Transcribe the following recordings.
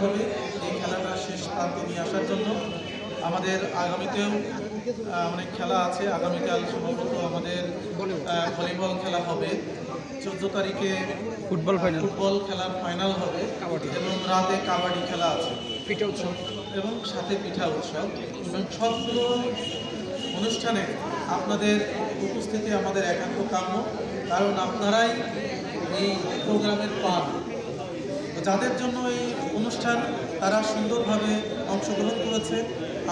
সুন্দরভাবে এই খেলাটা শেষ প্রান্তে নিয়ে আসার জন্য আমাদের আগামীতেও অনেক খেলা আছে। আগামীকাল সম্ভবত আমাদের ভলিবল খেলা হবে। চোদ্দ তারিখে ফুটবল ফাইনাল। ফুটবল খেলার ফাইনাল হবে এবং রাতে কাবাডি খেলা আছে। পিঠা উৎসব। এবং সাথে পিঠা উৎসব। এবং সবগুলো অনুষ্ঠানে আপনাদের উপস্থিতি আমাদের একান্ত কাম্য। কারণ আপনারাই এই প্রোগ্রামের পান যাদের জন্য এই অনুষ্ঠান, তারা সুন্দরভাবে অংশগ্রহণ করেছে।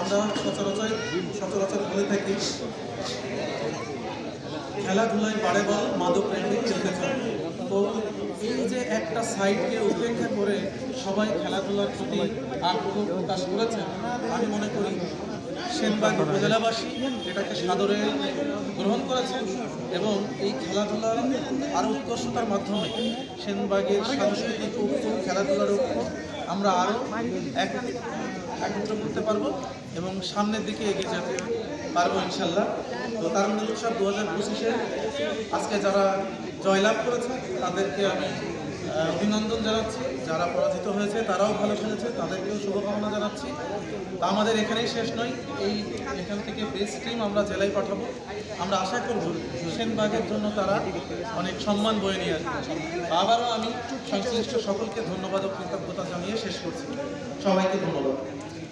আমরা সচরাচর সচরাচর বলে থাকি, খেলাধুলায় বাড়ে বল মাদক রেখে খেলতে তো এই যে একটা সাইডকে উপেক্ষা করে সবাই খেলাধুলার প্রতি আগ্রহ প্রকাশ করেছেন, আমি মনে করি সেনবাগ উপজেলাবাসী এটাকে সাদরে গ্রহণ করেছেন এবং এই খেলাধুলার আরও উৎকর্ষতার মাধ্যমে সেনবাগের সাংস্কৃতিক ঐক্য খেলাধুলার ঐক্য আমরা আরও এক একত্র করতে পারব এবং সামনের দিকে এগিয়ে যেতে পারব ইনশাল্লাহ তো তারুণ্য উৎসব দু হাজার পঁচিশে। আজকে যারা জয়লাভ করেছে, তাদেরকে আমি অভিনন্দন জানাচ্ছি। যারা পরাজিত হয়েছে, তারাও ভালো খেলেছে। তাদেরকেও শুভকামনা জানাচ্ছি। তা আমাদের এখানেই শেষ নয়। এই এখান থেকে বেস্ট টিম আমরা জেলায় পাঠাবো। আমরা আশা করব হোসেনবাগের জন্য তারা অনেক সম্মান বয়ে নিয়ে আসবে। আবারও আমি সংশ্লিষ্ট সকলকে ধন্যবাদ ও কৃতজ্ঞতা জানিয়ে শেষ করছি। সবাইকে ধন্যবাদ।